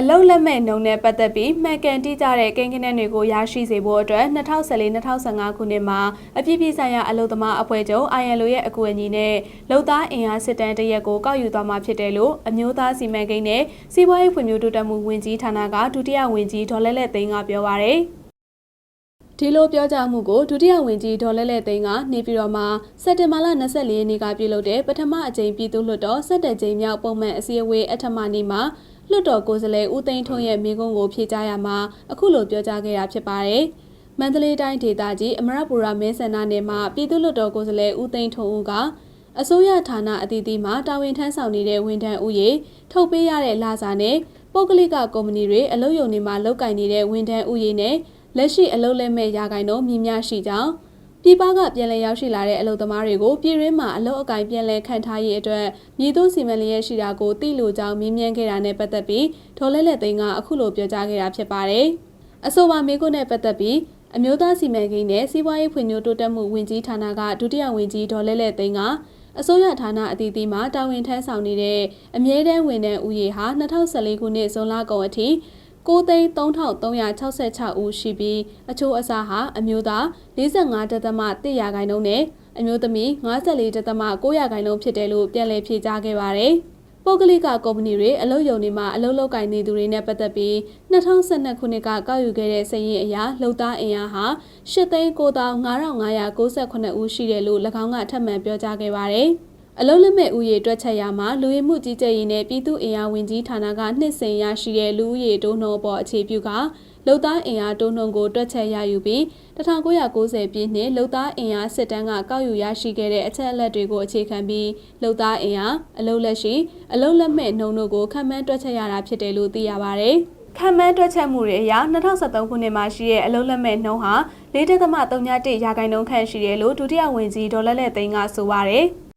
အလုတ်လက်မဲ့နှုံနဲ့ပတ်သက်ပြီးမှန်ကန်တိကျတဲ့ကိန်းဂဏန်းတွေကိုရရှိစေဖို့အတွက်2014-2015ခုနှစ်မှာအပြည်ပြည်ဆိုင်ရာအလုတ်သမားအဖွဲ့ချုပ် ILO ရဲ့အကူအညီနဲ့လုံသားအင်အားစစ်တမ်းတရက်ကိုကောက်ယူသွားမှာဖြစ်တယ်လို့အမျိုးသားစီမံကိန်းနဲ့စီးပွားရေးဖွံ့ဖြိုးတိုးတက်မှုဝန်ကြီးဌာနကဒုတိယဝန်ကြီးဒေါ်လဲ့လဲ့သိန်းကပြောပါရယ်ဒီလိုပြောကြားမှုကိုဒုတိယဝန်ကြီးဒေါ်လဲ့လဲ့သိန်းကနေပြည်တော်မှာစက်တင်ဘာလ24ရက်နေ့ကပြုလုပ်တဲ့ပထမအကြိမ်ပြည်သူ့လွှတ်တော်17ကြိမ်မြောက်ပုံမှန်အစည်းအဝေးအထက်မနေ့မှာ လွှတ်တော်ကိုယ်စားလှယ်ဦးသိန်းထွန်းရဲ့မိန့်ခွန်းကိုဖြေကြားရမှာအခုလိုပြောကြားခဲ့တာဖြစ်ပါတယ်။မန္တလေးတိုင်းဒေသကြီးအမရပူရမင်းဆန္ဒနယ်မှာပြည်သူ့လွှတ်တော်ကိုယ်စားလှယ်ဦးသိန်းထွန်းဦးကအစိုးရဌာနအသီးသီးမှာတာဝန်ထမ်းဆောင်နေတဲ့ဝန်ထမ်းဦးရေထုတ်ပေးရတဲ့လစာနဲ့ပုဂ္ဂလိကကုမ္ပဏီတွေအလုပ်ရုံတွေမှာလုပ်ကင်နေတဲ့ဝန်ထမ်းဦးရေနဲ့လက်ရှိအလုပ်လက်မဲ့ရာဂိုင်တို့မြင့်မြရှိကြောင်း ပြည်ပကပြန်လည်ရောက်ရှိလာတဲ့အလုပ်သမားတွေကိုပြည်ရင်းမှာအလုပ်အကင်ပြန်လည်ခန့်ထားရေးအတွက်မြည်သူစီမံလျက်ရှိတာကိုသိလို့ကြောင်းမြင်းမြန်းခဲ့တာနဲ့ပတ်သက်ပြီးဒေါ်လဲ့လဲ့သိန်းကအခုလိုပြောကြားခဲ့တာဖြစ်ပါတယ်။အဆိုပါမေကွန်းနဲ့ပတ်သက်ပြီးအမျိုးသားစီမံကိန်းနဲ့စီးပွားရေးဖွံ့ဖြိုးတိုးတက်မှုဝန်ကြီးဌာနကဒုတိယဝန်ကြီးဒေါ်လဲ့လဲ့သိန်းကအစိုးရဌာနအသီးသီးမှာတာဝန်ထမ်းဆောင်နေတဲ့အမြဲတမ်းဝန်ထမ်းဦးရေဟာ2014ခုနှစ်ဇွန်လကုန်အထိ 9,3366ဦးရှိပြီးအချို့အစားဟာအမျိုးသား45.1ရာခိုင်နှုန်းနဲ့အမျိုးသမီး54.9ရာခိုင်နှုန်းဖြစ်တယ်လို့ပြန်လည်ဖြေကြားခဲ့ပါတယ်။ပုဂ္ဂလိကကုမ္ပဏီတွေအလုပ်ရုံတွေမှာအလုပ်လုပ်ကိုင်နေသူတွေနဲ့ပတ်သက်ပြီး2012ခုနှစ်ကကောက်ယူခဲ့တဲ့စာရင်းအရလုံသားအင်အားဟာ8,95,598ဦးရှိတယ်လို့၎င်းကထပ်မံပြောကြားခဲ့ပါတယ်။ အလုံးလက်မဲ့ဦးရေတွက်ချက်ရမှာလူဝင်မှုကြီးကြပ်ရေးနဲ့ပြည်သူ့အင်အားဝင်ကြီးဌာနကနှစ်စဉ်ရရှိတဲ့လူဦးရေတိုးနှုန်းပေါ်အခြေပြုကလုံသားအင်အားတိုးနှုန်းကိုတွက်ချက်ရယူပြီး1990ပြည့်နှစ်လုံသားအင်အားစစ်တမ်းကကောက်ယူရရှိခဲ့တဲ့အချက်အလက်တွေကိုအခြေခံပြီးလုံသားအင်အားအလုံးလက်ရှိအလုံးလက်မဲ့နှုန်းတို့ကိုခန့်မှန်းတွက်ချက်ရတာဖြစ်တယ်လို့သိရပါတယ်။ခံမှန်းတွက်ချက်မှုတွေအရ2023ခုနှစ်မှာရှိတဲ့အလုံးလက်မဲ့နှုန်းဟာ၄ .31 ရာခိုင်နှုန်းခန့်ရှိတယ်လို့ဒုတိယဝန်ကြီးဒေါ်လက်လက်သိန်းကဆိုပါရယ်။